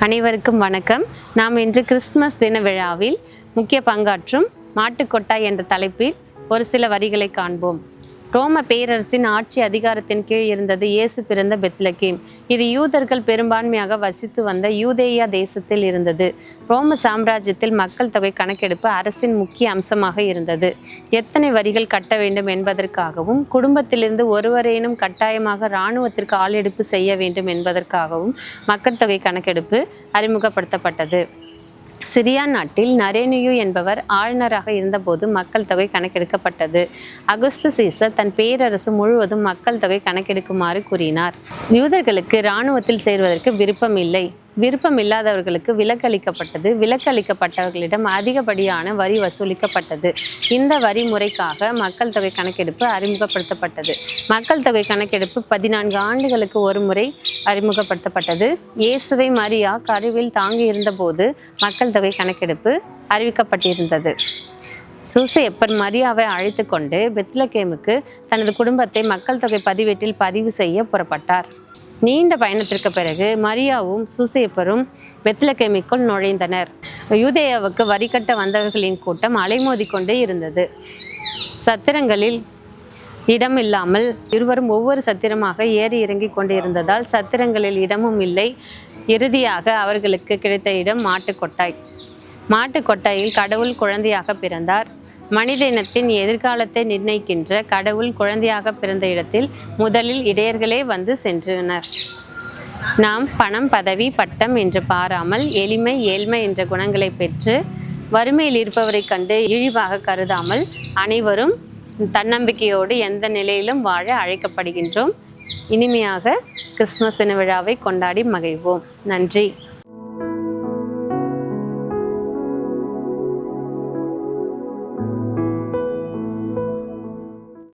அனைவருக்கும் வணக்கம். நாம் இன்று கிறிஸ்துமஸ் தின விழாவில் முக்கிய பங்காற்றும் மாட்டுக்கொட்டாய் என்ற தலைப்பில் ஒரு சில வரிகளை காண்போம். ரோம பேரரசின் ஆட்சி அதிகாரத்தின் கீழ் இருந்தது இயேசு பிறந்த பெத்லகேம். இது யூதர்கள் பெரும்பான்மையாக வசித்து வந்த யூதேயா தேசத்தில் இருந்தது. ரோம சாம்ராஜ்யத்தில் மக்கள் தொகை கணக்கெடுப்பு அரசின் முக்கிய அம்சமாக இருந்தது. எத்தனை வரிகள் கட்ட வேண்டும் என்பதற்காகவும் குடும்பத்திலிருந்து ஒருவரேனும் கட்டாயமாக இராணுவத்திற்கு ஆளெடுப்பு செய்ய வேண்டும் என்பதற்காகவும் மக்கள் தொகை கணக்கெடுப்பு அறிமுகப்படுத்தப்பட்டது. சிரியா நாட்டில் நரேனியு என்பவர் ஆளுநராக இருந்தபோது மக்கள் தொகை கணக்கெடுக்கப்பட்டது. அகுஸ்து சீசர் தன் பேரரசு முழுவதும் மக்கள் தொகை கணக்கெடுக்குமாறு கூறினார். யூதர்களுக்கு இராணுவத்தில் சேர்வதற்கு விருப்பம் இல்லை விருப்பம் இல்லாதவர்களுக்கு விலக்களிக்கப்பட்டது. விலக்களிக்கப்பட்டவர்களிடம் அதிகப்படியான வரி வசூலிக்கப்பட்டது. இந்த வரி முறைக்காக மக்கள் தொகை கணக்கெடுப்பு அறிமுகப்படுத்தப்பட்டது. மக்கள் தொகை கணக்கெடுப்பு பதினான்கு ஆண்டுகளுக்கு ஒரு முறை அறிமுகப்படுத்தப்பட்டது. இயேசுவை மரியா கருவில் தாங்கி இருந்தபோது மக்கள் தொகை கணக்கெடுப்பு அறிவிக்கப்பட்டிருந்தது. சூசையப்பர் மரியாவை அழைத்து கொண்டு பெத்லகேமுக்கு தனது குடும்பத்தை மக்கள் தொகை பதிவேட்டில் பதிவு செய்ய புறப்பட்டார். நீண்ட பயணத்திற்கு பிறகு மரியாவும் சூசேப்பரும் பெத்லகேமிக்குள் நுழைந்தனர். யூதேயாவுக்கு வரி கட்ட வந்தவர்களின் கூட்டம் அலைமோதி கொண்டே இருந்தது. சத்திரங்களில் இடம் இல்லாமல் இருவரும் ஒவ்வொரு சத்திரமாக ஏறி இறங்கிக் கொண்டிருந்ததால் சத்திரங்களில் இடமும் இல்லை. இறுதியாக அவர்களுக்கு கிடைத்த இடம் மாட்டுக்கொட்டாய். மாட்டுக்கொட்டாயில் கடவுள் குழந்தையாக பிறந்தார். மனித இனத்தின் எதிர்காலத்தை நிர்ணயிக்கின்ற கடவுள் குழந்தையாக பிறந்த இடத்தில் முதலில் இடையர்களே வந்து சென்றனர். நாம் பணம் பதவி பட்டம் என்று பாராமல் எளிமை ஏழ்மை என்ற குணங்களை பெற்று வறுமையில் இருப்பவரை கண்டு இழிவாக கருதாமல் அனைவரும் தன்னம்பிக்கையோடு எந்த நிலையிலும் வாழ அழைக்கப்படுகின்றோம். இனிமையாக கிறிஸ்துமஸ் தின விழாவை கொண்டாடி மகிழ்வோம். நன்றி.